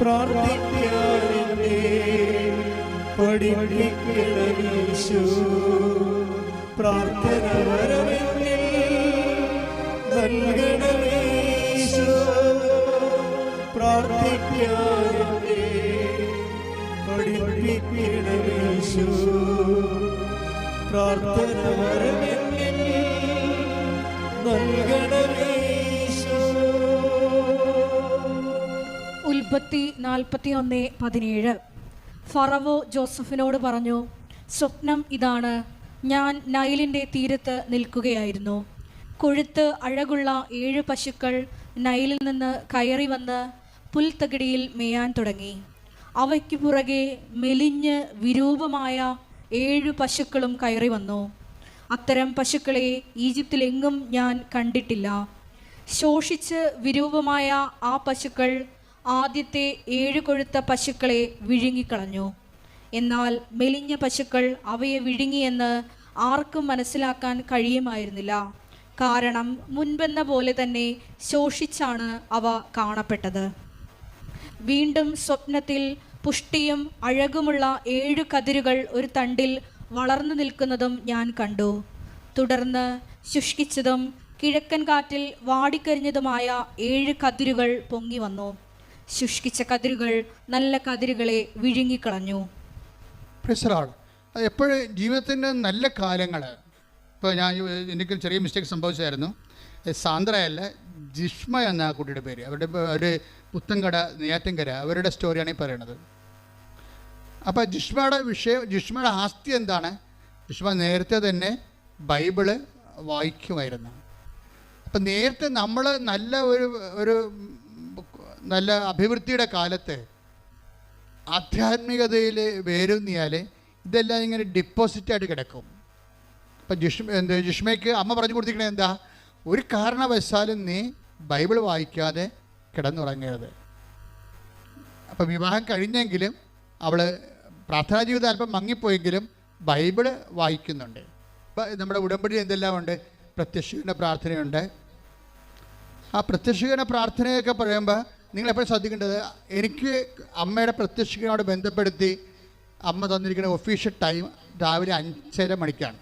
പ്രാർത്ഥിക്കാനെന്നെ പഠിപ്പിക്കണമീശോ പ്രാർത്ഥന വരമെന്നിൽ നൽകണമീശോ ഉൽപ്പത്തി നാൽപ്പത്തി ഒന്ന് പതിനേഴ്. ഫറവോ ജോസഫിനോട് പറഞ്ഞു സ്വപ്നം ഇതാണ്. ഞാൻ നൈലിന്റെ തീരത്ത് നിൽക്കുകയായിരുന്നു. കൊഴുത്ത് അഴകുള്ള ഏഴ് പശുക്കൾ നൈലിൽ നിന്ന് കയറി വന്ന് പുൽത്തകിടിയിൽ മേയാൻ തുടങ്ങി. അവയ്ക്ക് പുറകെ മെലിഞ്ഞ് വിരൂപമായ ഏഴ് പശുക്കളും കയറി വന്നു. അത്തരം പശുക്കളെ ഈജിപ്തിലെങ്ങും ഞാൻ കണ്ടിട്ടില്ല. ശോഷിച്ച് വിരൂപമായ ആ പശുക്കൾ ആദ്യത്തെ ഏഴ് കൊഴുത്ത പശുക്കളെ വിഴുങ്ങിക്കളഞ്ഞു. എന്നാൽ മെലിഞ്ഞ പശുക്കൾ അവയെ വിഴുങ്ങിയെന്ന് ആർക്കും മനസ്സിലാക്കാൻ കഴിയുമായിരുന്നില്ല. കാരണം മുൻപെന്ന പോലെ തന്നെ ശോഷിച്ചാണ് അവ കാണപ്പെട്ടത്. വീണ്ടും സ്വപ്നത്തിൽ പുഷ്ടിയും അഴകുമുള്ള ഏഴു കതിരുകൾ ഒരു തണ്ടിൽ വളർന്നു നിൽക്കുന്നതും ഞാൻ കണ്ടു. തുടർന്ന് ശുഷ്കിച്ചതും കിഴക്കൻ കാറ്റിൽ വാടിക്കരിഞ്ഞതുമായ ഏഴ് കതിരുകൾ പൊങ്ങി വന്നു. ശുഷ്കിച്ച കതിരുകൾ നല്ല കതിരുകളെ വിഴുങ്ങിക്കളഞ്ഞു. എപ്പോഴും ജീവിതത്തിന്റെ നല്ല കാലങ്ങൾ. ഇപ്പോൾ ഞാൻ എനിക്ക് ചെറിയ മിസ്റ്റേക്ക് സംഭവിച്ചായിരുന്നു. സാന്ദ്രയല്ല ജിഷ്മ എന്ന ആ കുട്ടിയുടെ പേര്. അവരുടെ ഒരു പുത്തൻകട നെയ്യാറ്റിൻകര അവരുടെ സ്റ്റോറിയാണ് ഈ പറയണത് അപ്പോൾ ജിഷ്മയുടെ വിഷയം ജിഷ്മയുടെ ആസ്തി എന്താണ്? ജിഷ്മ നേരത്തെ തന്നെ ബൈബിൾ വായിക്കുമായിരുന്നു. അപ്പം നേരത്തെ നമ്മൾ നല്ല ഒരു ഒരു നല്ല അഭിവൃദ്ധിയുടെ കാലത്ത് ആധ്യാത്മികതയിൽ വേരൂന്നിയാൽ ഇതെല്ലാം ഇങ്ങനെ ഡിപ്പോസിറ്റായിട്ട് കിടക്കും. അപ്പം ജിഷ്മ എന്ത് ജിഷ്മയ്ക്ക് അമ്മ പറഞ്ഞു കൊടുത്തിരിക്കണേ എന്താ? ഒരു കാരണവശാലും നീ ബൈബിൾ വായിക്കാതെ കിടന്നുറങ്ങരുത്. അപ്പം വിവാഹം കഴിഞ്ഞെങ്കിലും അവൾ പ്രാർത്ഥനാ ജീവിതം അല്പം മങ്ങിപ്പോയെങ്കിലും ബൈബിൾ വായിക്കുന്നുണ്ട്. ഇപ്പം നമ്മുടെ ഉടമ്പടി എന്തെല്ലാം ഉണ്ട്? പ്രത്യക്ഷീകരണ പ്രാർത്ഥനയുണ്ട്. ആ പ്രത്യക്ഷീകരണ പ്രാർത്ഥനയൊക്കെ പറയുമ്പോൾ നിങ്ങൾ എപ്പോഴും ശ്രദ്ധിക്കേണ്ടത് എനിക്ക് അമ്മയുടെ പ്രത്യക്ഷീകരണോട് ബന്ധപ്പെടുത്തി അമ്മ തന്നിരിക്കുന്ന ഒഫീഷ്യൽ ടൈം രാവിലെ അഞ്ചര മണിക്കാണ്.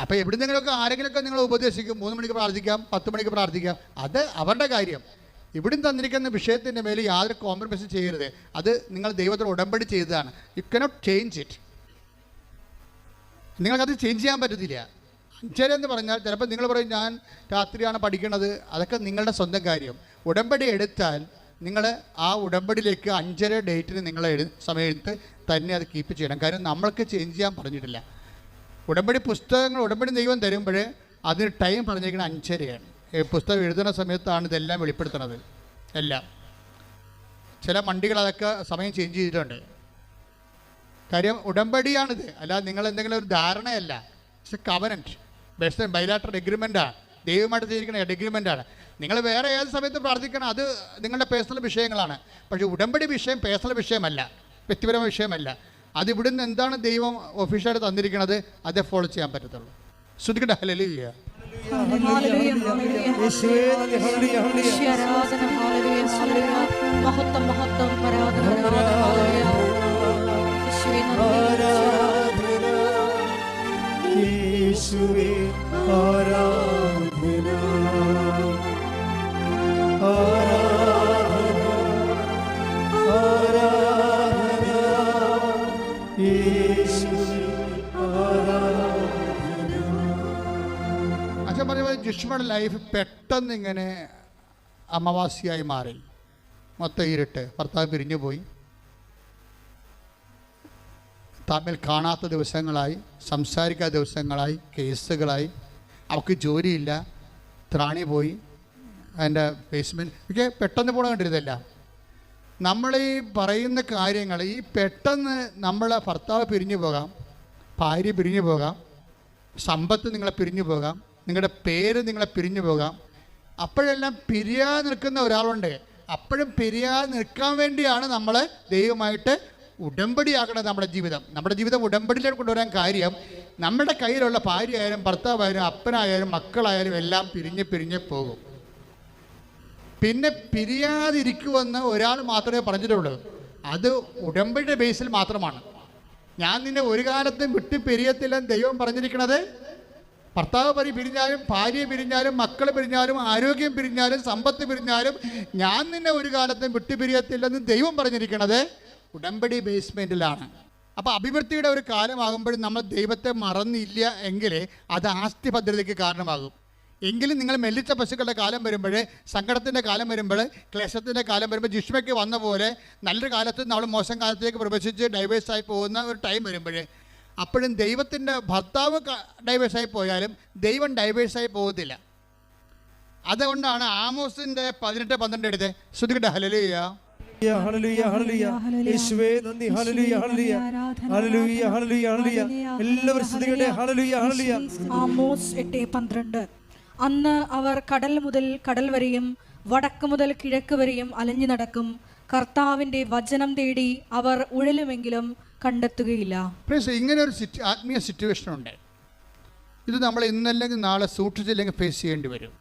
അപ്പോൾ എവിടുന്നെങ്കിലുമൊക്കെ ആരെങ്കിലുമൊക്കെ നിങ്ങൾ ഉപദേശിക്കും. മൂന്ന് മണിക്ക് പ്രാർത്ഥിക്കാം പത്ത് മണിക്ക് പ്രാർത്ഥിക്കാം. അത് അവരുടെ കാര്യം. ഇവിടും തന്നിരിക്കുന്ന വിഷയത്തിന്റെ മേലെ യാതൊരു കോംപ്രമൈസും ചെയ്യരുത്. അത് നിങ്ങൾ ദൈവത്തോട് ഉടമ്പടി ചെയ്തതാണ്. യു കനോട്ട് ചേഞ്ച് ഇറ്റ് നിങ്ങൾക്കത് ചേഞ്ച് ചെയ്യാൻ പറ്റത്തില്ല. അഞ്ചര എന്ന് പറഞ്ഞാൽ ചിലപ്പോൾ നിങ്ങൾ പറയും ഞാൻ രാത്രിയാണ് പഠിക്കണത്. അതൊക്കെ നിങ്ങളുടെ സ്വന്തം കാര്യം. ഉടമ്പടി എടുത്താൽ നിങ്ങൾ ആ ഉടമ്പടിയിലേക്ക് അഞ്ചര ഡേറ്റിന് നിങ്ങൾ എഴു സമയത്ത് തന്നെ അത് കീപ്പ് ചെയ്യണം. കാരണം നമ്മൾക്ക് ചേഞ്ച് ചെയ്യാൻ പറഞ്ഞിട്ടില്ല. ഉടമ്പടി പുസ്തകങ്ങൾ ഉടമ്പടി ദൈവം തരുമ്പോൾ അതിന് ടൈം പറഞ്ഞിരിക്കുന്നത് അഞ്ചരയാണ്. ഈ പുസ്തകം എഴുതുന്ന സമയത്താണ് ഇതെല്ലാം വെളിപ്പെടുത്തുന്നത്. എല്ലാം. ചില മണ്ടികൾ അതൊക്കെ സമയം ചേഞ്ച് ചെയ്തിട്ടുണ്ട്. കാര്യം ഉടമ്പടിയാണിത്. അല്ലാതെ നിങ്ങൾ എന്തെങ്കിലും ഒരു ധാരണയല്ല. It's a covenant best bilateral എഗ്രിമെന്റാണ് ദൈവമായിട്ട് ചെയ്തിരിക്കുന്ന എഗ്രിമെന്റാണ് നിങ്ങൾ വേറെ ഏത് സമയത്ത് പ്രാർത്ഥിക്കണം അത് നിങ്ങളുടെ പേഴ്സണൽ വിഷയങ്ങളാണ് പക്ഷേ ഉടമ്പടി വിഷയം പേഴ്സണൽ വിഷയമല്ല വ്യക്തിപരമായ വിഷയമല്ല അത് ഇവിടുന്ന് എന്താണ് ദൈവം ഒഫീഷ്യലായിട്ട് തന്നിരിക്കുന്നത് അതേ ഫോളോ ചെയ്യാൻ പറ്റത്തുള്ളൂ ശ്രദ്ധിക്കട്ടെ ഹല്ലേലൂയ ഹല്ലേലൂയ, ഹല്ലേലൂയ. യേശുവേ ഹല്ലേലൂയ, ഹല്ലേലൂയ. ഈശ്വര ആരാധന, ഹല്ലേലൂയ, ഹല്ലേലൂയ. മഹത്വം മഹത്വം ആരാധന. യേശുവേ. ആരാധന അച്ഛൻ പറയുമ്പോൾ ജിഷ്മയുടെ ലൈഫ് പെട്ടെന്ന് ഇങ്ങനെ അമാവാസിയായി മാറി. മൊത്തം ഇരുട്ട്. ഭർത്താവ് പിരിഞ്ഞു പോയി. തമ്മിൽ കാണാത്ത ദിവസങ്ങളായി സംസാരിക്കാത്ത ദിവസങ്ങളായി കേസുകളായി. അവൾക്ക് ജോലിയില്ല. ത്രാണി പോയി. അതിന്റെ ബേസ്മെന്റ് ഒക്കെ പെട്ടെന്ന് പോകണം കണ്ടിരുന്നില്ല. നമ്മൾ ഈ പറയുന്ന കാര്യങ്ങൾ ഈ പെട്ടെന്ന് നമ്മളെ ഭർത്താവ് പിരിഞ്ഞു പോകാം ഭാര്യ പിരിഞ്ഞു പോകാം സമ്പത്ത് നിങ്ങളെ പിരിഞ്ഞു പോകാം നിങ്ങളുടെ പേര് നിങ്ങളെ പിരിഞ്ഞു പോകാം. അപ്പോഴെല്ലാം പിരിയാതെ നിൽക്കുന്ന ഒരാളുണ്ട്. അപ്പോഴും പിരിയാതെ നിൽക്കാൻ വേണ്ടിയാണ് നമ്മൾ ദൈവമായിട്ട് ഉടമ്പടിയാക്കണം നമ്മുടെ ജീവിതം. നമ്മുടെ ജീവിതം ഉടമ്പടിയിലേക്ക് കൊണ്ടുവരാൻ കാര്യം നമ്മുടെ കയ്യിലുള്ള ഭാര്യയായാലും ഭർത്താവായാലും അപ്പനായാലും മക്കളായാലും എല്ലാം പിരിഞ്ഞ് പിരിഞ്ഞ് പോകും. പിന്നെ പിരിയാതിരിക്കുമെന്ന് ഒരാൾ മാത്രമേ പറഞ്ഞിട്ടുള്ളൂ. അത് ഉടമ്പടിയുടെ ബേസിൽ മാത്രമാണ്. ഞാൻ നിന്നെ ഒരു കാലത്തും വിട്ടു പിരിയത്തില്ലെന്ന് ദൈവം പറഞ്ഞിരിക്കണത് ഭർത്താവ് പരി പിരിഞ്ഞാലും ഭാര്യ പിരിഞ്ഞാലും മക്കൾ പിരിഞ്ഞാലും ആരോഗ്യം പിരിഞ്ഞാലും സമ്പത്ത് പിരിഞ്ഞാലും ഞാൻ നിന്നെ ഒരു കാലത്തും വിട്ടുപിരിയത്തില്ലെന്ന് ദൈവം പറഞ്ഞിരിക്കണത് ഉടമ്പടി ബേസ്മെന്റിലാണ് അപ്പോൾ അഭിവൃദ്ധിയുടെ ഒരു കാലമാകുമ്പോഴും നമ്മൾ ദൈവത്തെ മറന്നില്ല എങ്കിൽ അത് ആസ്തി ഭദ്രതയ്ക്ക് കാരണമാകും. എങ്കിലും നിങ്ങൾ മെല്ലിച്ച പശുക്കളുടെ കാലം വരുമ്പോൾ സങ്കടത്തിന്റെ കാലം വരുമ്പോൾ ക്ലേശത്തിന്റെ കാലം വരുമ്പോൾ ജിഷ്മയ്ക്ക് വന്ന പോലെ നല്ലൊരു കാലത്ത് നമ്മൾ മോശം കാലത്തേക്ക് പ്രവേശിച്ച് ഡൈവേഴ്സായി പോകുന്ന ഒരു ടൈം വരുമ്പോൾ അപ്പോഴും ദൈവത്തിന്റെ ഭർത്താവ് ഡൈവേഴ്സായി പോയാലും ദൈവം ഡൈവേഴ്സായി പോകത്തില്ല. അതുകൊണ്ടാണ് ആമോസിന്റെ പതിനെട്ട് പന്ത്രണ്ട് എടുത്ത്. ശ്രുതികട്ടെ ഹലലിയ ഹല്ലേലൂയ ഹല്ലേലൂയ യേശുവേ നന്ദി. ഹല്ലേലൂയ ഹല്ലേലൂയ. ഹല്ലേലൂയ ഹല്ലേലൂയ ഹല്ലേലൂയ. എല്ലാവരും അന്ന് അവർ കടൽ മുതൽ കടൽ വരെയും വടക്ക് മുതൽ കിഴക്ക് വരെയും അലഞ്ഞു നടക്കും. കർത്താവിന്റെ വചനം തേടി അവർ ഉഴലുമെങ്കിലും കണ്ടെത്തുകയില്ല. ഇങ്ങനെ ഒരു ആത്മീയ സിറ്റുവേഷൻ ഉണ്ട്. ഇത് നമ്മൾ ഇന്നല്ലെങ്കിൽ നാളെ സൂക്ഷിച്ചില്ലെങ്കിൽ ഫേസ് ചെയ്യേണ്ടി വരും.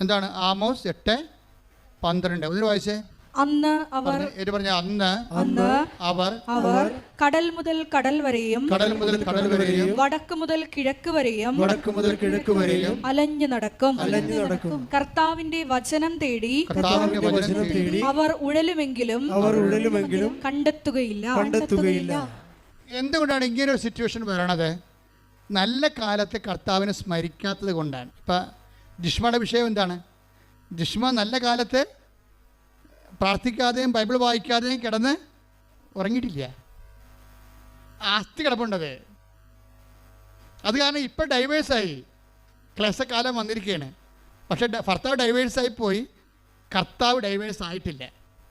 എന്താണ്? ആമോസ് എട്ട് പന്ത്രണ്ട്. ഒന്ന് വായിച്ചേ? അന്ന് അവർ പറഞ്ഞേ, അന്ന് അന്ന് അവർ അവർ കടൽ മുതൽ കടൽ വരെയും കടൽ മുതൽ കടൽ വരെയും വടക്ക് മുതൽ കിഴക്ക് വരെയും വടക്ക് മുതൽ കിഴക്ക് വരെയും അലഞ്ഞു നടക്കും. അലഞ്ഞു നടക്കും. കർത്താവിന്റെ വചനം തേടി കർത്താവിന്റെ വചനം തേടി അവർ ഉഴലുമെങ്കിലും അവർ ഉഴലുമെങ്കിലും കണ്ടെത്തുകയില്ല. കണ്ടെത്തുകയില്ല. എന്തുകൊണ്ടാണ് ഇങ്ങനെ ഒരു സിറ്റുവേഷൻ വരണത്? നല്ല കാലത്തെ കർത്താവിനെ സ്മരിക്കാത്തത് കൊണ്ടാണ്. ഇപ്പം ജിഷ്മയുടെ വിഷയം എന്താണ്? ജിഷ്മ നല്ല കാലത്ത് പ്രാർത്ഥിക്കാതെയും ബൈബിൾ വായിക്കാതെയും കിടന്ന് ഉറങ്ങിയിട്ടില്ല. ആസ്തി കിടപ്പുണ്ടത് അത് കാരണം ഇപ്പം ഡൈവേഴ്സായി ക്ലേശക്കാലം വന്നിരിക്കുകയാണ് പക്ഷെ ഭർത്താവ് ഡൈവേഴ്സായി പോയി. കർത്താവ് ഡൈവേഴ്സ് ആയിട്ടില്ല.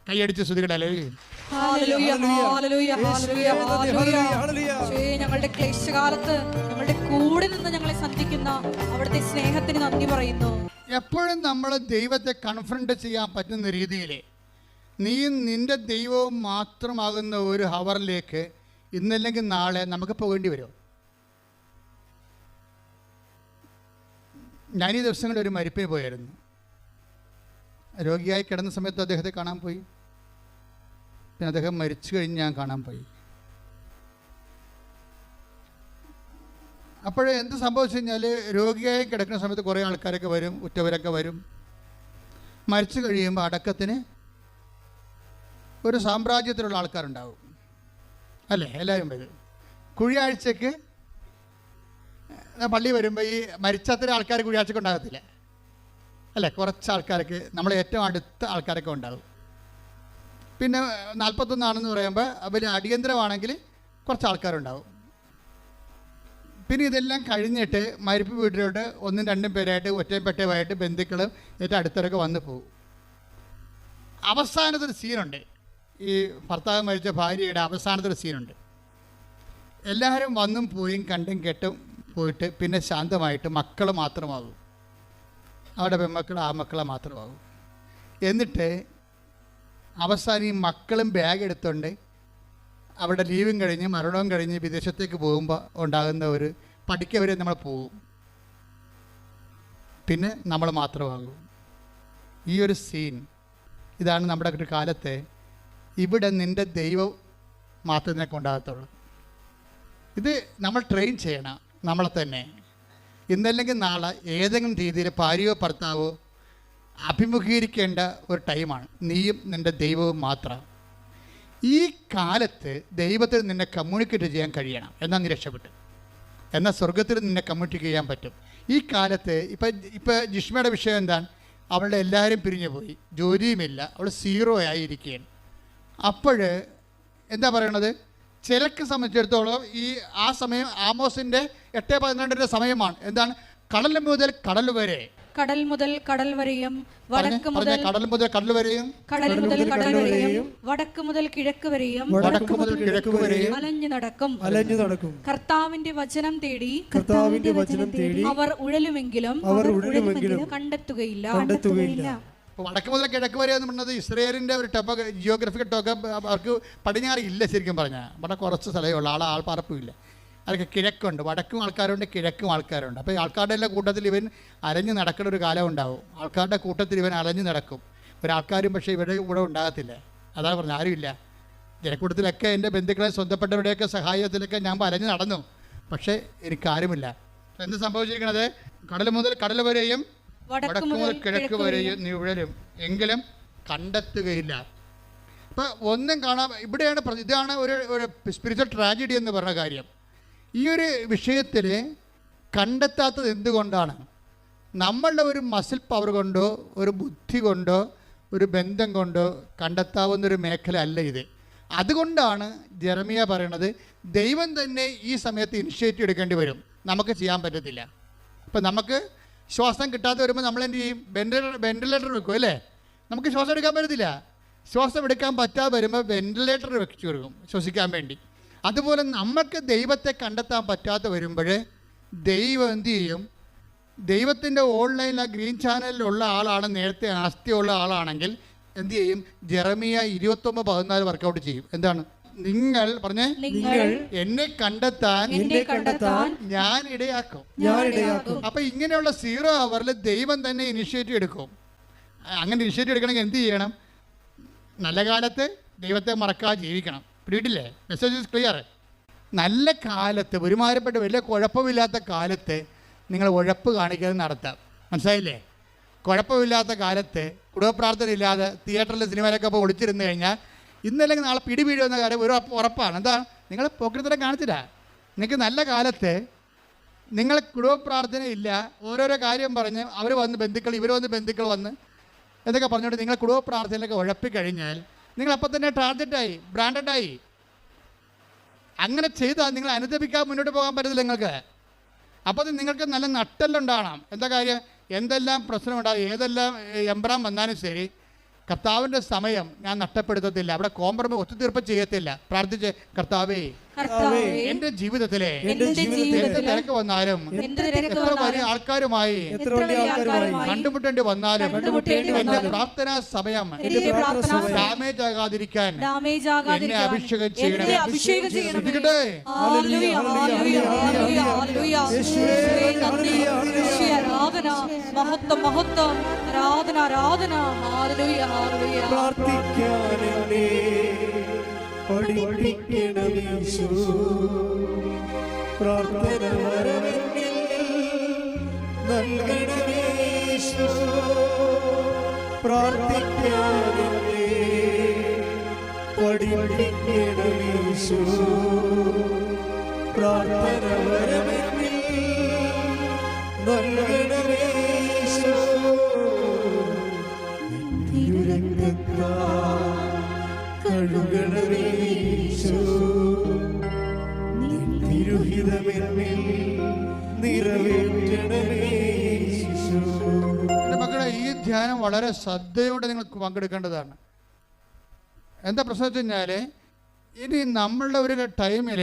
കൈയടിച്ച് ശ്രുതികട ഹല്ലേലൂയ, ഹല്ലേലൂയ, ഹല്ലേലൂയ, ഹല്ലേലൂയ. ഹല്ലേലൂയ. ഞങ്ങളുടെ ക്ലേശകാലത്ത് ഞങ്ങളുടെ കൂടെ നിന്ന് ഞങ്ങളെ സന്ധിക്കുന്ന അവിടുത്തെ സ്നേഹത്തിന് നന്ദി പറയുന്നു. എപ്പോഴും നമ്മൾ ദൈവത്തെ കൺഫ്രണ്ട് ചെയ്യാൻ പറ്റുന്ന രീതിയിൽ നീയും നിന്റെ ദൈവവും മാത്രമാകുന്ന ഒരു ഹവറിലേക്ക് ഇന്നല്ലെങ്കിൽ നാളെ നമുക്ക് പോകേണ്ടി വരും. ഞാൻ ഈ ദിവസങ്ങളിൽ ഒരു മരിപ്പിന് പോയായിരുന്നു. രോഗിയായി കിടന്ന സമയത്ത് അദ്ദേഹത്തെ കാണാൻ പോയി. പിന്നെ അദ്ദേഹം മരിച്ചു കഴിഞ്ഞ് ഞാൻ കാണാൻ പോയി. അപ്പോഴേ എന്ത് സംഭവിച്ചു കഴിഞ്ഞാൽ രോഗിയായി കിടക്കുന്ന സമയത്ത് കുറേ ആൾക്കാരൊക്കെ വരും ഉറ്റവരൊക്കെ വരും. മരിച്ചു കഴിയുമ്പോൾ അടക്കത്തിന് ഒരു സാമ്രാജ്യത്തിലുള്ള ആൾക്കാരുണ്ടാവും. അല്ലേ? എല്ലാവരും വരും. കുഴിയാഴ്ചക്ക് പള്ളി വരുമ്പോൾ ഈ മരിച്ചത്ര ആൾക്കാർ കുഴിയാഴ്ചക്ക് ഉണ്ടാകത്തില്ല. അല്ലേ? കുറച്ച് ആൾക്കാർക്ക് നമ്മളെ ഏറ്റവും അടുത്ത ആൾക്കാരൊക്കെ ഉണ്ടാകും പിന്നെ നാൽപ്പത്തൊന്നാണെന്ന് പറയുമ്പോൾ അവർ അടിയന്തരമാണെങ്കിൽ കുറച്ച് ആൾക്കാരുണ്ടാവും. പിന്നെ ഇതെല്ലാം കഴിഞ്ഞിട്ട് മരിപ്പ് വീട്ടിലോട്ട് ഒന്നും രണ്ടും പേരായിട്ട് ഒറ്റയും പെട്ടയുമായിട്ട് ബന്ധുക്കളും ഏറ്റവും അടുത്തവരൊക്കെ വന്നു പോകും അവസാനത്തൊരു സീനുണ്ട് ഈ ഭർത്താവ് മരിച്ച ഭാര്യയുടെ അവസാനത്തൊരു സീനുണ്ട്. എല്ലാവരും വന്നും പോയും കണ്ടും കേട്ടും പോയിട്ട് പിന്നെ ശാന്തമായിട്ട് മക്കൾ മാത്രമാകും. അവിടെ പെൺമക്കൾ ആ മക്കളെ മാത്രമാകും. എന്നിട്ട് അവസാനം ഈ മക്കളും ബാഗ് എടുത്തുകൊണ്ട് അവിടെ ലീവും കഴിഞ്ഞ് മരണവും കഴിഞ്ഞ് വിദേശത്തേക്ക് പോകുമ്പോൾ ഉണ്ടാകുന്ന ഒരു പഠിക്കവരെ നമ്മൾ പോകും. പിന്നെ നമ്മൾ മാത്രമാകും. ഈ ഒരു സീൻ ഇതാണ് നമ്മുടെ ഒരു കാലത്തെ ഇവിടെ നിന്റെ ദൈവം മാത്രമേ കൊണ്ടാകത്തുള്ളൂ. ഇത് നമ്മൾ ട്രെയിൻ ചെയ്യണം നമ്മളെ തന്നെ. ഇന്നല്ലെങ്കിൽ നാളെ ഏതെങ്കിലും രീതിയിൽ ഭാര്യയോ ഭർത്താവോ അഭിമുഖീകരിക്കേണ്ട ഒരു ടൈമാണ് നീയും നിന്റെ ദൈവവും മാത്രം. ഈ കാലത്ത് ദൈവത്തിൽ നിന്നെ കമ്മ്യൂണിക്കേറ്റ് ചെയ്യാൻ കഴിയണം. എന്നാൽ നീ രക്ഷപ്പെട്ടു. എന്നാൽ സ്വർഗത്തിൽ നിന്നെ കമ്മ്യൂണിക്കേറ്റ് ചെയ്യാൻ പറ്റും. ഈ കാലത്ത് ഇപ്പം ഇപ്പം ജിഷ്മയുടെ വിഷയം എന്താണ്? അവളുടെ എല്ലാവരും പിരിഞ്ഞു പോയി ജോലിയുമില്ല. അവൾ സീറോ ആയിരിക്കുകയാണ്. അപ്പോൾ എന്താ പറയണത്? ചിലക്ക് സംബന്ധിച്ചിടത്തോളം ഈ ആ സമയം ആമോസിന്റെ എട്ട് പതിനെട്ടിന്റെ സമയമാണ്. എന്താണ്? കടൽ മുതൽ കടൽ വരെ. കടൽ മുതൽ കടൽ വരെയും വടക്ക് മുതൽ കടൽ മുതൽ കടൽ വരെയും. കടൽ മുതൽ കടൽ വരെയും വടക്ക് മുതൽ കിഴക്ക് വരെയും വടക്ക് മുതൽ കിഴക്ക് വരെയും. അലഞ്ഞു നടക്കും. അലഞ്ഞു നടക്കും. കർത്താവിന്റെ വചനം തേടി കർത്താവിന്റെ വചനം തേടി അവർ ഉഴലുമെങ്കിലും അവർ ഉഴലുമെങ്കിലും കണ്ടെത്തുകയില്ല. കണ്ടെത്തുകയില്ല. വടക്ക് മുതൽ കിഴക്ക് വരെ എന്ന് പറഞ്ഞത് ഇസ്രയേലിന്റെ ഒരു ടൊപ്പ ജിയോഗ്രഫിക്കൽ ടോക്ക അവർക്ക് പടിഞ്ഞാറ് ഇല്ല ശരിക്കും പറഞ്ഞാൽ ഇവിടെ കുറച്ച് സ്ഥലമേ ഉള്ളൂ. ആളെ ആൾപ്പാർപ്പും ഇല്ല. അവർക്ക് കിഴക്കുണ്ട്. വടക്കും ആൾക്കാരുണ്ട് കിഴക്കും ആൾക്കാരുണ്ട്. അപ്പോൾ ആൾക്കാരുടെ എല്ലാ കൂട്ടത്തിൽ ഇവൻ അലഞ്ഞു നടക്കുന്ന ഒരു കാലം ഉണ്ടാവും. ആൾക്കാരുടെ കൂട്ടത്തിൽ ഇവൻ അലഞ്ഞു നടക്കും. ഒരാൾക്കാരും പക്ഷേ ഇവിടെ കൂടെ ഉണ്ടാകത്തില്ല. അതാണ് പറഞ്ഞത്. ആരുമില്ല ജനക്കൂട്ടത്തിലൊക്കെ എന്റെ ബന്ധുക്കളെ സ്വന്തപ്പെട്ടവരുടെയൊക്കെ സഹായത്തിലൊക്കെ ഞാൻ അലഞ്ഞു നടന്നു. പക്ഷേ എനിക്കാരുമില്ല എന്ത് സംഭവിച്ചിരിക്കണത്? കടൽ മുതൽ കടൽ വരെയും വടക്ക് മുതൽ കിഴക്ക് വരെയും നിഴലും എങ്കിലും കണ്ടെത്തുകയില്ല. ഇപ്പൊ ഒന്നും കാണാൻ ഇവിടെയാണ് ഇതാണ് ഒരു ഒരു സ്പിരിച്വൽ ട്രാജഡി എന്ന് പറഞ്ഞ കാര്യം. ഈ ഒരു വിഷയത്തിൽ കണ്ടെത്താത്തത് എന്തുകൊണ്ടാണ്? നമ്മളുടെ ഒരു മസിൽ പവർ കൊണ്ടോ ഒരു ബുദ്ധി കൊണ്ടോ ഒരു ബന്ധം കൊണ്ടോ കണ്ടെത്താവുന്ന ഒരു മേഖല അല്ല ഇത്. അതുകൊണ്ടാണ് ജെറമിയ പറയണത് ദൈവം തന്നെ ഈ സമയത്ത് ഇനിഷ്യേറ്റീവ് എടുക്കേണ്ടി വരും. നമുക്ക് ചെയ്യാൻ പറ്റത്തില്ല. അപ്പം നമുക്ക് ശ്വാസം കിട്ടാതെ വരുമ്പോൾ നമ്മൾ എന്ത് ചെയ്യും? വെന്റിലേറ്റർ വെന്റിലേറ്റർ വെക്കും അല്ലേ? നമുക്ക് ശ്വാസം എടുക്കാൻ പറ്റത്തില്ല. ശ്വാസം എടുക്കാൻ പറ്റാതെ വരുമ്പോൾ വെന്റിലേറ്റർ വെച്ചു കൊടുക്കും ശ്വസിക്കാൻ വേണ്ടി. അതുപോലെ നമുക്ക് ദൈവത്തെ കണ്ടെത്താൻ പറ്റാതെ വരുമ്പോൾ ദൈവം എന്ത് ചെയ്യും? ദൈവത്തിന്റെ ഓൺലൈനിൽ ആ ഗ്രീൻ ചാനലിലുള്ള ആളാണ് നേരത്തെ ആസ്തിയുള്ള ആളാണെങ്കിൽ എന്ത് ചെയ്യും? ജെറമിയ ഇരുപത്തൊമ്പത് പതിനാല് വർക്കൗട്ട് ചെയ്യും. എന്താണ്? നിങ്ങൾ പറഞ്ഞേ നിങ്ങൾ എന്നെ കണ്ടെത്താൻ എന്നെ കണ്ടെത്താൻ ഞാൻ ഇടയാക്കും. ഞാൻ ഇടയാക്കും. അപ്പൊ ഇങ്ങനെയുള്ള സീറോ അവറിൽ ദൈവം തന്നെ ഇനിഷ്യേറ്റീവ് എടുക്കും. അങ്ങനെ ഇനിഷ്യേറ്റീവ് എടുക്കണമെങ്കിൽ എന്ത് ചെയ്യണം? നല്ല കാലത്ത് ദൈവത്തെ മറക്കാതെ ജീവിക്കണം. പിടിയിട്ടില്ലേ? മെസ്സേജ് ഇസ് ക്ലിയർ നല്ല കാലത്ത് ഒരുമാരപ്പെട്ട വലിയ കുഴപ്പമില്ലാത്ത കാലത്ത് നിങ്ങൾ ഉഴപ്പ് കാണിക്കാതെ നടത്താം. മനസ്സിലായില്ലേ? കുഴപ്പമില്ലാത്ത കാലത്ത് കുടുംബപ്രാർത്ഥന ഇല്ലാതെ തിയേറ്ററിൽ സിനിമയിലൊക്കെ ഇപ്പോൾ ഒളിച്ചിരുന്നു കഴിഞ്ഞാൽ ഇന്നല്ലെങ്കിൽ നാളെ പിടി വീഴുമെന്ന കാര്യം ഒരു ഉറപ്പാണ്. എന്താ? നിങ്ങൾ പോക്കറ്റത്തരം കാണിച്ചില്ല നിങ്ങൾക്ക് നല്ല കാലത്ത് നിങ്ങൾ കുടുംബ പ്രാർത്ഥന ഇല്ല. ഓരോരോ കാര്യം പറഞ്ഞ് അവർ വന്ന് ബന്ധുക്കൾ ഇവർ വന്ന് ബന്ധുക്കൾ വന്ന് എന്നൊക്കെ പറഞ്ഞുകൊണ്ട് നിങ്ങൾ കുടുംബ പ്രാർത്ഥനയിലൊക്കെ ഉഴപ്പിക്കഴിഞ്ഞാൽ നിങ്ങൾ അപ്പം തന്നെ ടാർജറ്റായി ബ്രാൻഡഡായി അങ്ങനെ ചെയ്താൽ നിങ്ങൾ അനുദപിക്കാൻ മുന്നോട്ട് പോകാൻ പറ്റത്തില്ല നിങ്ങൾക്ക്. അപ്പോൾ നിങ്ങൾക്ക് നല്ല നട്ടെല്ലുണ്ടാകണം എന്താ കാര്യം? എന്തെല്ലാം പ്രശ്നമുണ്ടാകും ഏതെല്ലാം എംബ്രാൻ എംബ്രാം വന്നാലും ശരി കർത്താവിന്റെ സമയം ഞാൻ നഷ്ടപ്പെടുത്തത്തില്ല. അവിടെ കോംപ്രമൈസ് ഒത്തുതീർപ്പ് ചെയ്യത്തില്ല. പ്രാർത്ഥിച്ച് കർത്താവേ എന്റെ ജീവിതത്തിലെ എന്റെ എന്ത് ജീവിതത്തിൽ തിരക്ക് വന്നാലും എത്ര വലിയ ആൾക്കാരുമായി കണ്ടുമുട്ടേണ്ടി വന്നാലും എന്റെ പ്രാർത്ഥനാ സമയം എന്റെ പ്രാർത്ഥന ഡാമേജ് ആകാതിരിക്കാൻ ഡാമേജ് എന്നെ അഭിഷേകം ചെയ്യണം എന്നെ അഭിഷേകം ചെയ്യണമേ. ശ്രദ്ധിക്കട്ടെ? ഹല്ലേലൂയ, ഹല്ലേലൂയ, ഹല്ലേലൂയ, ഹല്ലേലൂയ. യേശുവേ, നന്ദി. ആരാധന. മഹത്വം മഹത്വം. ആരാധന ആരാധന. പ്രാർത്ഥിക്കാൻ പഠിപ്പിക്കണമീശോ പ്രാർത്ഥന വരവെങ്കിൽ നൽകണമീശോ പ്രാർത്ഥിക്കാനേ പഠിപ്പിക്കണമീശോ പ്രാർത്ഥന വരമെന്നിൽ വളരെ ശ്രദ്ധയോടെ നിങ്ങൾക്ക് പങ്കെടുക്കേണ്ടതാണ്. എന്താ പ്രശ്നം വെച്ച് കഴിഞ്ഞാൽ ഇനി നമ്മളുടെ ഒരു ടൈമിൽ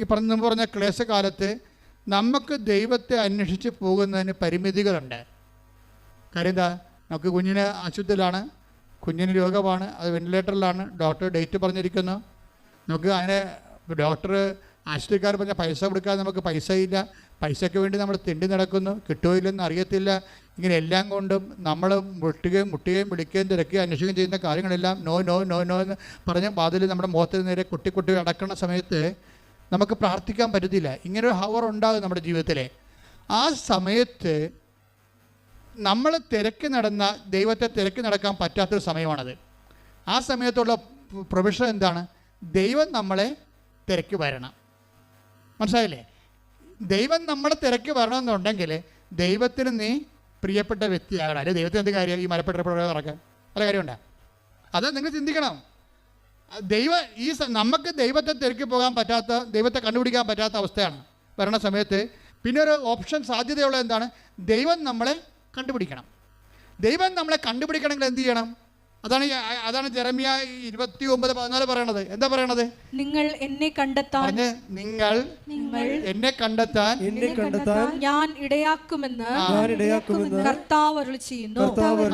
ഈ പറഞ്ഞ പറഞ്ഞ ക്ലേശകാലത്ത് നമുക്ക് ദൈവത്തെ അന്വേഷിച്ച് പോകുന്നതിന് പരിമിതികളുണ്ട്. കാര്യം എന്താ? നമുക്ക് കുഞ്ഞിന് അശുദ്ധിലാണ് കുഞ്ഞിന് രോഗമാണ് അത് വെന്റിലേറ്ററിലാണ് ഡോക്ടർ ഡേറ്റ് പറഞ്ഞിരിക്കുന്നു. നമുക്ക് അതിനെ ഡോക്ടർ ആശുപത്രിക്കാർ പറഞ്ഞാൽ പൈസ കൊടുക്കാതെ നമുക്ക് പൈസ ഇല്ല പൈസയ്ക്ക് വേണ്ടി നമ്മൾ തിണ്ടി നടക്കുന്നു. കിട്ടുമോ അറിയത്തില്ല. ഇങ്ങനെ എല്ലാം കൊണ്ടും നമ്മൾ മുട്ടുകയും മുട്ടുകയും വിളിക്കുകയും തിരക്കുകയും അന്വേഷിക്കുകയും ചെയ്യുന്ന കാര്യങ്ങളെല്ലാം നോ നോ നോ നോ എന്ന് പറഞ്ഞ വാതിൽ നമ്മുടെ മുഖത്തിന് നേരെ കുട്ടി കുട്ടി അടക്കുന്ന സമയത്ത് നമുക്ക് പ്രാർത്ഥിക്കാൻ പറ്റത്തില്ല. ഇങ്ങനെ ഒരു ഹവർ ഉണ്ടാകും നമ്മുടെ ജീവിതത്തിലെ. ആ സമയത്ത് നമ്മൾ തിരക്കി നടന്ന ദൈവത്തെ തിരക്കി നടക്കാൻ പറ്റാത്തൊരു സമയമാണത്. ആ സമയത്തുള്ള പ്രൊവിഷൻ എന്താണ്? ദൈവം നമ്മളെ തിരക്കി വരണം. മനസ്സിലായില്ലേ? ദൈവം നമ്മളെ തിരക്കി വരണമെന്നുണ്ടെങ്കിൽ ദൈവത്തിന് നീ പ്രിയപ്പെട്ട വ്യക്തിയാകണം. അല്ലെ ദൈവത്തിന് എന്ത് കാര്യം? ഈ മലപ്പെട്ട പ്രയോഗം നടക്കാൻ. പല കാര്യമുണ്ട്? അത് നിങ്ങൾ ചിന്തിക്കണം. ദൈവ ഈ നമുക്ക് ദൈവത്തെ തിരക്കി പോകാൻ പറ്റാത്ത ദൈവത്തെ കണ്ടുപിടിക്കാൻ പറ്റാത്ത അവസ്ഥയാണ് വരണ സമയത്ത്. പിന്നെ ഒരു ഓപ്ഷൻ സാധ്യതയുള്ള എന്താണ്? ദൈവം നമ്മളെ കണ്ടുപിടിക്കണം. ദൈവം നമ്മളെ കണ്ടുപിടിക്കണമെങ്കിൽ എന്ത് ചെയ്യണം? അതാണ് അതാണ് ജെറമിയ ഇരുപത്തി ഒമ്പത് പതിനാല് പറയണത്. എന്താ പറയണത്? നിങ്ങൾ എന്നെ കണ്ടെത്താൻ പറഞ്ഞ് നിങ്ങൾ നിങ്ങൾ എന്നെ കണ്ടെത്താൻ എന്നെ കണ്ടെത്താൻ ഞാൻ ഇടയാക്കുമെന്ന് ഞാൻ ഇടയാക്കുമെന്ന് കർത്താവ് അരുളി ചെയ്യുന്നു.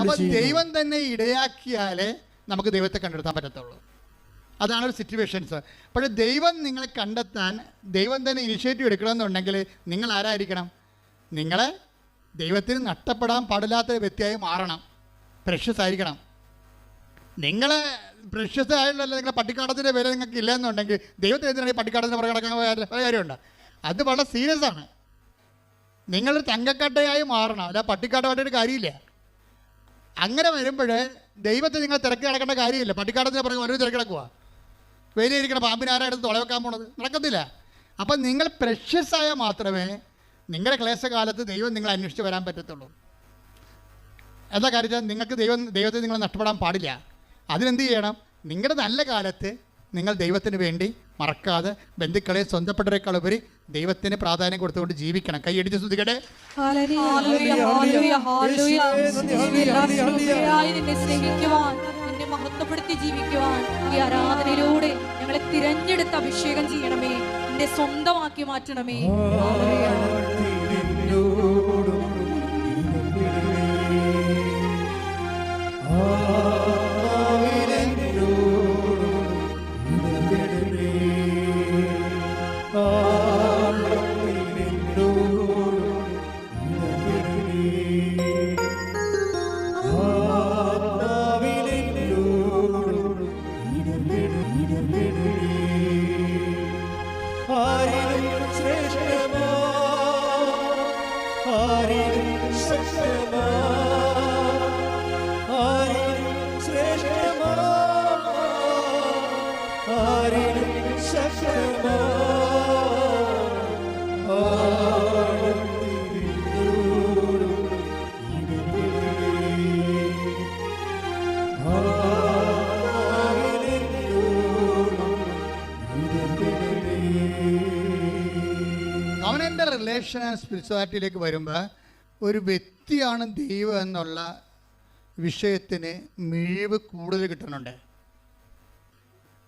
അപ്പൊ ദൈവം തന്നെ ഇടയാക്കിയാലേ നമുക്ക് ദൈവത്തെ കണ്ടെത്താൻ പറ്റത്തുള്ളൂ. അതാണ് ഒരു സിറ്റുവേഷൻസ് പക്ഷേ ദൈവം നിങ്ങളെ കണ്ടെത്താൻ ദൈവം തന്നെ ഇനിഷ്യേറ്റീവ് എടുക്കണമെന്നുണ്ടെങ്കിൽ നിങ്ങൾ ആരായിരിക്കണം? നിങ്ങളെ ദൈവത്തിന് നഷ്ടപ്പെടാൻ പാടില്ലാത്ത വ്യക്തിയായി മാറണം. പ്രഷ്യസ് ആയിരിക്കണം. പ്രശസ്ത ആയുള്ള നിങ്ങളെ പട്ടിക്കാടത്തിന്റെ വില നിങ്ങൾക്ക് ഇല്ലെന്നുണ്ടെങ്കിൽ ദൈവത്തെ എന്തിനാണ് ഈ പട്ടിക്കാടത്തിന് പുറകെ നടക്കാൻ വേറെ കാര്യമുണ്ട്? അത് വളരെ സീരിയസ് ആണ്. നിങ്ങൾ തങ്കക്കട്ടയായി മാറണം. അല്ല പട്ടിക്കാട്ടമായിട്ടൊരു കാര്യമില്ല. അങ്ങനെ വരുമ്പോൾ ദൈവത്തെ നിങ്ങൾ തിരക്കി നടക്കേണ്ട കാര്യമില്ല. പട്ടിക്കാടത്തിന് പുറകെ ഒരു തിരക്കി നടക്കുക വേലിയിരിക്കണം പാമ്പിനെ ആരായിട്ട് തുളവെക്കാൻ പോണത്? നടക്കത്തില്ല. അപ്പം നിങ്ങൾ പ്രഷ്യസ് ആയാൽ മാത്രമേ നിങ്ങളുടെ ക്ലേശകാലത്ത് ദൈവം നിങ്ങളെ അന്വേഷിച്ച് വരാൻ പറ്റത്തുള്ളൂ. എന്താ കാര്യത്തിൽ നിങ്ങൾക്ക് ദൈവം ദൈവത്തെ നിങ്ങൾ നഷ്ടപ്പെടാൻ പാടില്ല. അതിനെന്ത് ചെയ്യണം? നിങ്ങളുടെ നല്ല കാലത്ത് നിങ്ങൾ ദൈവത്തിന് വേണ്ടി മറക്കാതെ ബന്ധുക്കളെ സ്വന്തപ്പെട്ടവരെക്കാൾ ഉപരി ദൈവത്തിന് പ്രാധാന്യം കൊടുത്തുകൊണ്ട് ജീവിക്കണം. കൈയടിച്ച് ശ്രദ്ധിക്കട്ടെ ഹല്ലേലൂയ, ഹല്ലേലൂയ, ഹല്ലേലൂയ, ഹല്ലേലൂയ. ഹല്ലേലൂയ, ഹല്ലേലൂയ, ഹല്ലേലൂയ. യേശുവേ, നിന്നെ സ്നേഹിക്കുവാൻ നിന്നെ മഹത്വപ്പെടുത്തി ജീവിക്കുവാൻ ഈ ആരാധനയിലൂടെ ഞങ്ങളെ തിരഞ്ഞെടുത്ത് അഭിഷേകം ചെയ്യണമേ. എന്റെ സ്വന്തമാക്കി മാറ്റണമേ. അവനെന്റെ റിലേഷൻ ആൻഡ് സ്പിരിച്വാലിറ്റിയിലേക്ക് വരുമ്പോൾ ഒരു വ്യക്തിയാണ് ദൈവം എന്നുള്ള വിഷയത്തിന് മിഴിവ് കൂടുതൽ കിട്ടുന്നുണ്ട്.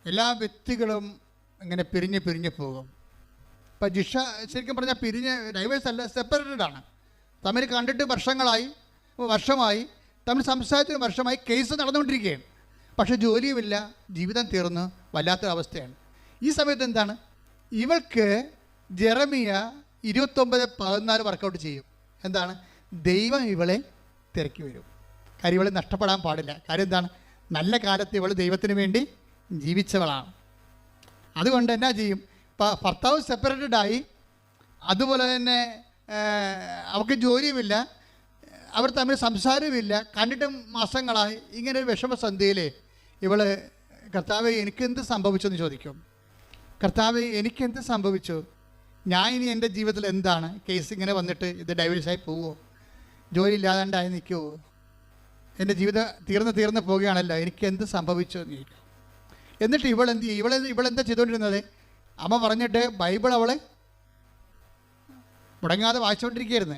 എല്ലാ വ്യക്തികളും ഇങ്ങനെ പിരിഞ്ഞ് പിരിഞ്ഞ് പോകും. ഇപ്പം ജിഷ ശരിക്കും പറഞ്ഞാൽ പിരിഞ്ഞ് ഡൈവേഴ്സ് അല്ല സെപ്പറേറ്റഡ് ആണ്. തമ്മിൽ കണ്ടിട്ട് വർഷങ്ങളായി വർഷമായി തമ്മിൽ സംസാരിച്ച വർഷമായി കേസ് നടന്നുകൊണ്ടിരിക്കുകയാണ്. പക്ഷേ ജോലിയുമില്ല ജീവിതം തീർന്ന് വല്ലാത്തൊരവസ്ഥയാണ്. ഈ സമയത്ത് എന്താണ്? ഇവൾക്ക് ജെറമിയ ഇരുപത്തൊമ്പത് പതിനാല് വർക്കൗട്ട് ചെയ്യും. എന്താണ്? ദൈവം ഇവളെ തിരക്കി വരും. കാര്യം ഇവളെ നഷ്ടപ്പെടാൻ പാടില്ല. കാര്യം എന്താണ്? നല്ല കാലത്ത് ഇവൾ ദൈവത്തിന് വേണ്ടി ജീവിച്ചവളാണ്. അതുകൊണ്ട് എന്നാ ചെയ്യും? ഇപ്പം ഭർത്താവ് സെപ്പറേറ്റഡ് ആയി. അതുപോലെ തന്നെ അവർക്ക് ജോലിയുമില്ല. അവർ തമ്മിൽ സംസാരവുമില്ല. കണ്ടിട്ട് മാസങ്ങളായി ഇങ്ങനെ ഒരു വിഷമസന്ധിയിൽ ഇവൾ കർത്താവ് എനിക്കെന്ത് സംഭവിച്ചു? എന്ന് ചോദിക്കും. കർത്താവ് എനിക്കെന്ത് സംഭവിച്ചു? ഞാൻ ഇനി എന്റെ ജീവിതത്തിൽ എന്താണ് കേസ് ഇങ്ങനെ വന്നിട്ട് ഇത് ഡൈവേഴ്സായി പോവുമോ ജോലി ഇല്ലാതാണ്ടായി നിൽക്കുമോ എന്റെ ജീവിതം തീർന്ന് തീർന്ന് പോവുകയാണല്ലോ എനിക്ക് എന്ത് സംഭവിച്ചു എന്ന് ചോദിക്കും. എന്നിട്ട് ഇവളെന്ത് ചെയ്യും? ഇവളെ ഇവളെന്താ ചെയ്തുകൊണ്ടിരുന്നത്? അമ്മ പറഞ്ഞിട്ട് ബൈബിൾ അവളെ മുടങ്ങാതെ വായിച്ചുകൊണ്ടിരിക്കുകയായിരുന്നു.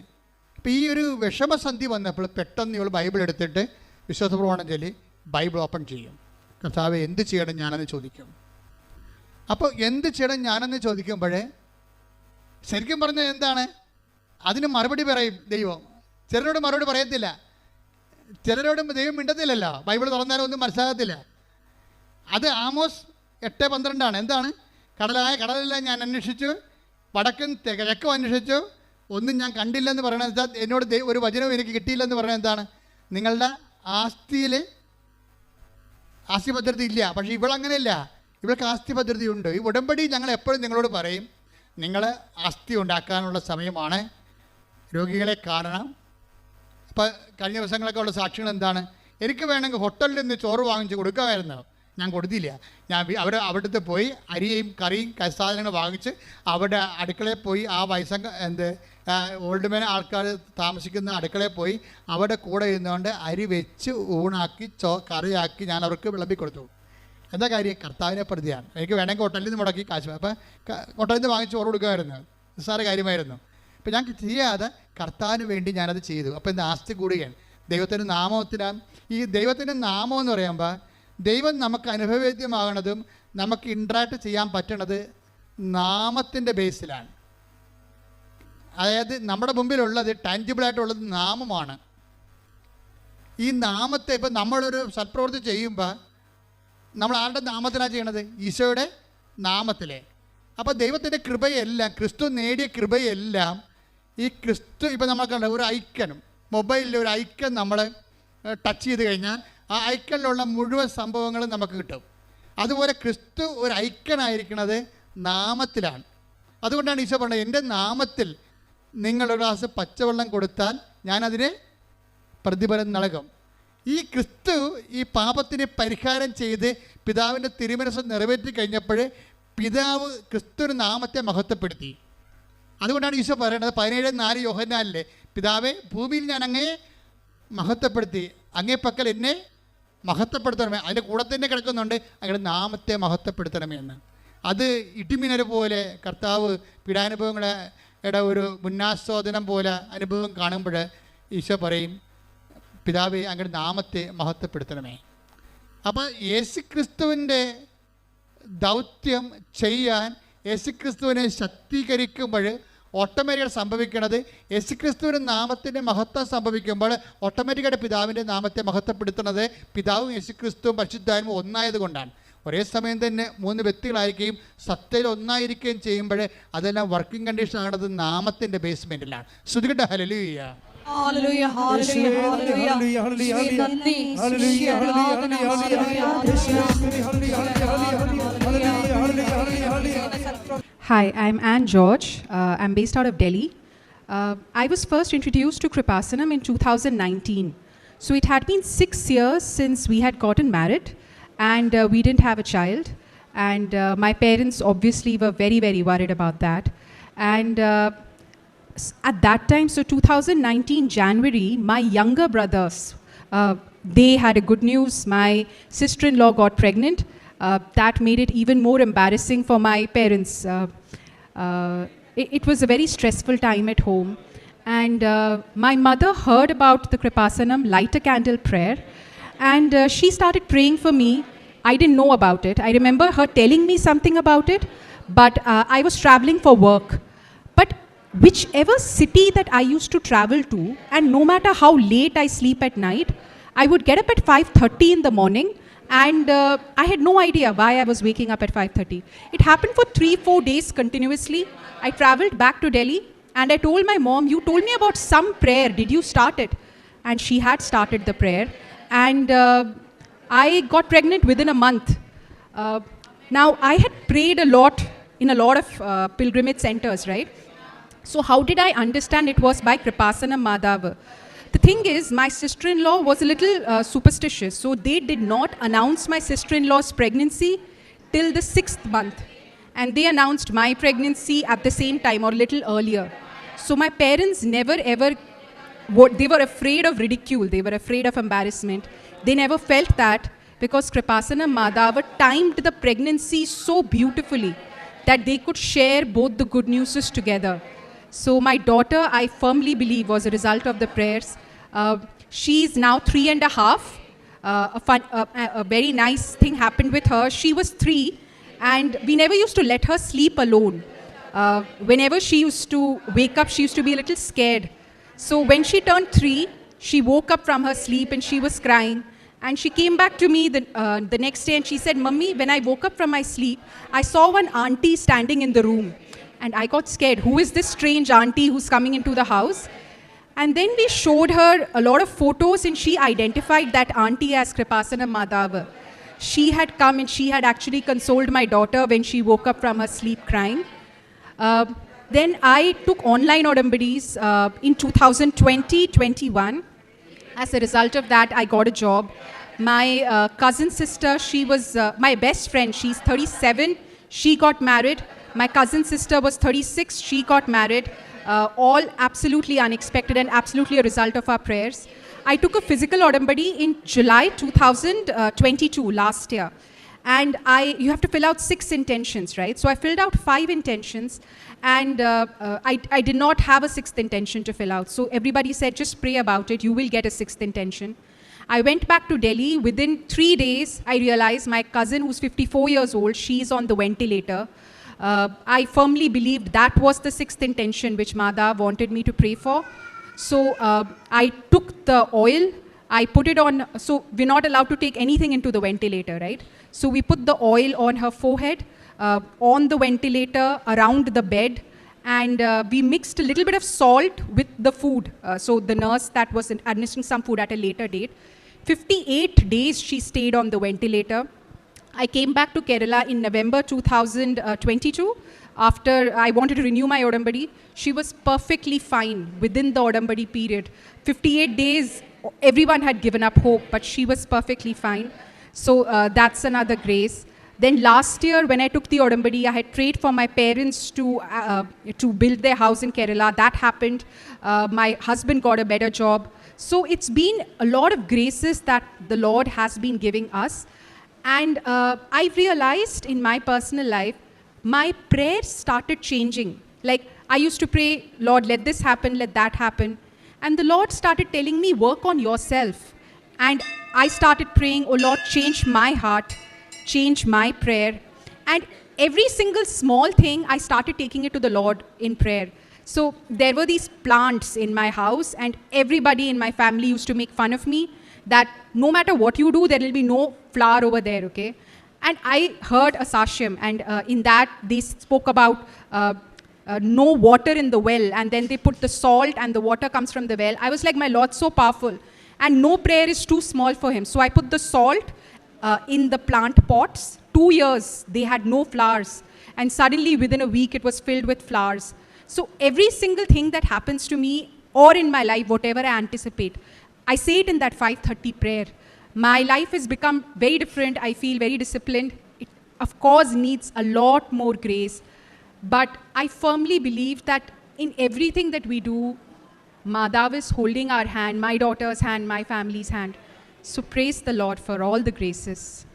അപ്പോൾ ഈ ഒരു വിഷമസന്ധി വന്നപ്പോൾ പെട്ടെന്ന് ഇവൾ ബൈബിൾ എടുത്തിട്ട് വിശ്വാസപ്രമാണം ചൊല്ലി ബൈബിൾ ഓപ്പൺ ചെയ്യും. കർത്താവ് എന്ത് ചെയ്യണം ഞാനെന്ന് ചോദിക്കും. അപ്പോൾ എന്ത് ചെയ്യണം ഞാനെന്ന് ചോദിക്കുമ്പോഴേ ശരിക്കും പറഞ്ഞാൽ എന്താണ്? അതിന് മറുപടി പറയും ദൈവം. ചിലരോട് മറുപടി പറയത്തില്ല. ചിലരോട് ദൈവം മിണ്ടത്തില്ലല്ലോ. ബൈബിൾ തുറന്നാലും ഒന്നും മനസ്സിലാകത്തില്ല. അത് ആമോസ് എട്ട് പന്ത്രണ്ടാണ്. എന്താണ്? കടലായ കടലെല്ലാം ഞാൻ അന്വേഷിച്ചു വടക്കും കിഴക്കും അന്വേഷിച്ചു. ഒന്നും ഞാൻ കണ്ടില്ലെന്ന് പറയണത് വെച്ചാൽ എന്നോട് ഒരു വചനവും എനിക്ക് കിട്ടിയില്ലെന്ന് പറയണത് എന്താണ്? നിങ്ങളുടെ ആസ്തിയിൽ ആസ്തി ഭദ്രത ഇല്ല പക്ഷേ ഇവളങ്ങനെയല്ല. ഇവൾക്ക് ആസ്തി ഭദ്രതയുണ്ട് ഈ ഉടമ്പടി ഞങ്ങൾ എപ്പോഴും നിങ്ങളോട് പറയും. നിങ്ങൾ അസ്ഥി ഉണ്ടാക്കാനുള്ള സമയമാണ്. രോഗികളെ കാരണം. അപ്പോൾ കഴിഞ്ഞ ദിവസങ്ങളൊക്കെ ഉള്ള സാക്ഷികൾ എന്താണ്? എനിക്ക് വേണമെങ്കിൽ ഹോട്ടലിൽ നിന്ന് ചോറ് വാങ്ങിച്ച് കൊടുക്കാമായിരുന്നു. ഞാൻ കൊടുത്തില്ല. ഞാൻ അവർ അവിടെ അവിടുത്തെ പോയി അരിയും കറിയും സാധനങ്ങൾ വാങ്ങിച്ച് അവിടെ അടുക്കളയിൽ പോയി ആ വയസ്സംഗ എന്ത് ഓൾഡ് മാൻ ആൾക്കാർ താമസിക്കുന്ന അടുക്കളയിൽ പോയി അവിടെ കൂടെ ഇരുന്നുകൊണ്ട് അരി വെച്ച് ഊണാക്കി ചോ കറിയാക്കി ഞാൻ അവർക്ക് വിളമ്പി കൊടുത്തു. എന്താ കാര്യം? കർത്താവിനെ പ്രതിയാണ്. എനിക്ക് വേണമെങ്കിൽ ഹോട്ടലിൽ നിന്ന് മുടക്കി കാശ് അപ്പം ഹോട്ടലിൽ നിന്ന് വാങ്ങിച്ച് ചോറ് കൊടുക്കുമായിരുന്നു. നിസ്സാര കാര്യമായിരുന്നു. അപ്പം ഞാൻ ചെയ്യാതെ കർത്താവിന് വേണ്ടി ഞാനത് ചെയ്തു. അപ്പം എന്റെ ആസ്തി കൂടുകയാണ്. ദൈവത്തിന്റെ നാമത്തിലാണ്. ഈ ദൈവത്തിന്റെ നാമം എന്ന് പറയുമ്പോൾ ദൈവം നമുക്ക് അനുഭവവേദ്യമാകണതും നമുക്ക് ഇൻട്രാക്ട് ചെയ്യാൻ പറ്റണത് നാമത്തിന്റെ ബേസിലാണ് അതായത് നമ്മുടെ മുമ്പിലുള്ളത് ടാൻജിബിളായിട്ടുള്ളത് നാമമാണ്. ഈ നാമത്തെ ഇപ്പം നമ്മളൊരു സൽപ്രവൃത്തി ചെയ്യുമ്പോൾ നമ്മൾ ആരുടെ നാമത്തിലാണ് ചെയ്യണത്? ഈശോയുടെ നാമത്തിലെ. അപ്പോൾ ദൈവത്തിന്റെ കൃപയെല്ലാം ക്രിസ്തു നേടിയ കൃപയെല്ലാം ഈ ക്രിസ്തു ഇപ്പം നമ്മൾ കണ്ട ഒരു ഐക്കനും മൊബൈലിൽ ഒരു ഐക്കൺ നമ്മൾ ടച്ച് ചെയ്ത് കഴിഞ്ഞാൽ ആ ഐക്കണിലുള്ള മുഴുവൻ സംഭവങ്ങളും നമുക്ക് കിട്ടും. അതുപോലെ ക്രിസ്തു ഒരു ഐക്കണായിരിക്കുന്നത് നാമത്തിലാണ്. അതുകൊണ്ടാണ് ഈശോ പറഞ്ഞത് എന്റെ നാമത്തിൽ നിങ്ങളൊരു ഗ്ലാസ് പച്ചവെള്ളം കൊടുത്താൽ ഞാനതിന് പ്രതിഫലം നൽകും. ഈ ക്രിസ്തു ഈ പാപത്തിന് പരിഹാരം ചെയ്ത് പിതാവിന്റെ തിരുമനസ് നിറവേറ്റി കഴിഞ്ഞപ്പോൾ പിതാവ് ക്രിസ്തുവിന്റെ നാമത്തെ മഹത്വപ്പെടുത്തി. അതുകൊണ്ടാണ് ഈശോ പറയുന്നത് പതിനേഴ് നാല് യോഹനാലിലെ പിതാവെ ഭൂമിയിൽ ഞാൻ അങ്ങേ മഹത്വപ്പെടുത്തി അങ്ങേ പക്കൽ എന്നെ മഹത്വപ്പെടുത്തണമേ അതിന്റെ കൂടെ തന്നെ കിടക്കുന്നുണ്ട് അങ്ങയുടെ നാമത്തെ മഹത്വപ്പെടുത്തണമേ എന്ന്. അത് ഇടിമിനൽ പോലെ കർത്താവ് പീഡാനുഭവങ്ങളുടെ ഒരു മുന്നാസ്വാദനം പോലെ അനുഭവം കാണുമ്പോൾ ഈശോ പറയും പിതാവെ അങ്ങയുടെ നാമത്തെ മഹത്വപ്പെടുത്തണമേ. അപ്പോൾ യേശുക്രിസ്തുവിന്റെ ദൗത്യം ചെയ്യാൻ യേശുക്രിസ്തുവിനെ ശക്തീകരിക്കുമ്പോൾ ഓട്ടോമാറ്റിക്കായിട്ട് സംഭവിക്കുന്നത് യേശുക്രിസ്തുവിന്റെ നാമത്തിന്റെ മഹത്വം സംഭവിക്കുമ്പോൾ ഓട്ടോമാറ്റിക്കായിട്ട് പിതാവിന്റെ നാമത്തെ മഹത്വപ്പെടുത്തുന്നത് പിതാവും യേശുക്രിസ്തുവും പരിശുദ്ധാനും ഒന്നായത് കൊണ്ടാണ് ഒരേ സമയം തന്നെ മൂന്ന് വ്യക്തികളായിരിക്കുകയും സത്യയിൽ ഒന്നായിരിക്കുകയും ചെയ്യുമ്പോൾ അതെല്ലാം വർക്കിംഗ് കണ്ടീഷൻ ആണത് നാമത്തിന്റെ ബേസ്മെന്റിലാണ് ശ്രുതികട്ട ഹലലുയ്യ Hi, I'm Anne George. Uh, I'm based out of Delhi. Uh, I was first introduced to Kripasanam in 2019. So it had been six years since we had gotten married and uh, we didn't have a child. And uh, my parents obviously were very, very worried about that. And uh, at that time, so 2019 January, my younger brothers, uh, they had a good news. My sister-in-law got pregnant. Uh, that made it even more embarrassing for my parents. Uh, uh, it, it was a very stressful time at home. And uh, my mother heard about the Kripasanam light a candle prayer, and uh, she started praying for me. I didn't know about it. I remember her telling me something about it, but I was traveling for work. Whichever city that I used to travel to, and no matter how late I sleep at night, I would get up at 5:30 in the morning, and uh, I had no idea why I was waking up at 5:30. It happened for three, four days continuously. I traveled back to Delhi, and I told my mom, "You told me about some prayer. Did you start it?" And she had started the prayer, and uh, I got pregnant within a month. Uh, now I had prayed a lot in a lot of uh, pilgrimage centers, right? So, how did I understand it was by Kripasana Madhava? The thing is, my sister in law was a little uh, superstitious, so they did not announce my sister in law's pregnancy till the sixth month. And they announced my pregnancy at the same time or a little earlier. So, my parents never ever they were afraid of ridicule, they were afraid of embarrassment. They never felt that because Kripasana Madhava timed the pregnancy so beautifully that they could share both the good newses together. So, my daughter, I firmly believe, was a result of the prayers. Uh, she's now three and a half. Uh, a, fun, uh, a very nice thing happened with her. She was three, and we never used to let her sleep alone. Uh, whenever she used to wake up, she used to be a little scared. So when she turned three, she woke up from her sleep and she was crying. And she came back to me the, uh, the next day and she said, Mummy, when I woke up from my sleep, I saw one auntie standing in the room. And I got scared. Who is this strange auntie who's coming into the house? And then we showed her a lot of photos and she identified that auntie as Kripasana Madhava. She had come and she had actually consoled my daughter when she woke up from her sleep crying. Uh, then I took online Odambadis uh, in 2020 21. As a result of that, I got a job. My uh, cousin sister, she was uh, my best friend. She's 37. She got married. My cousin sister was 36. She got married. Uh, all absolutely unexpected and absolutely a result of our prayers. I took a physical Odambadi in July 2022, last year and I you have to fill out six intentions, right? So I filled out five intentions, and uh, uh, I, I did not have a sixth intention to fill out. So everybody said just pray about it. You will get a sixth intention. I went back to Delhi. Within three days, I realized my cousin, who's 54 years old, she's on the ventilator. Uh, I firmly believed that was the sixth intention which Mada wanted me to pray for. So uh, I took the oil, I put it on. So we're not allowed to take anything into the ventilator, right? So we put the oil on her forehead, uh, on the ventilator, around the bed, and uh, we mixed a little bit of salt with the food. Uh, so the nurse that was administering some food at a later date, 58 days she stayed on the ventilator. I came back to Kerala in November 2022 after I wanted to renew my Odambadi. She was perfectly fine within the Odambadi period. 58 days, everyone had given up hope, but she was perfectly fine. So uh, that's another grace. Then last year, when I took the Odambadi, I had prayed for my parents to, uh, to build their house in Kerala. That happened. Uh, my husband got a better job. So it's been a lot of graces that the Lord has been giving us. And uh, I realized in my personal life, my prayers started changing. Like I used to pray, Lord, let this happen, let that happen. And the Lord started telling me, work on yourself. And I started praying, oh Lord, change my heart, change my prayer. And every single small thing, I started taking it to the Lord in prayer. So there were these plants in my house, and everybody in my family used to make fun of me that no matter what you do, there will be no flower over there, okay? And I heard a sashyam, and uh, in that they spoke about uh, uh, no water in the well, and then they put the salt, and the water comes from the well. I was like, my Lord's so powerful, and no prayer is too small for him. So I put the salt uh, in the plant pots. Two years, they had no flowers, and suddenly within a week, it was filled with flowers. So every single thing that happens to me or in my life, whatever I anticipate, I say it in that 530 prayer. My life has become very different. I feel very disciplined. It, of course, needs a lot more grace. But I firmly believe that in everything that we do, Madhav is holding our hand, my daughter's hand, my family's hand. So praise the Lord for all the graces.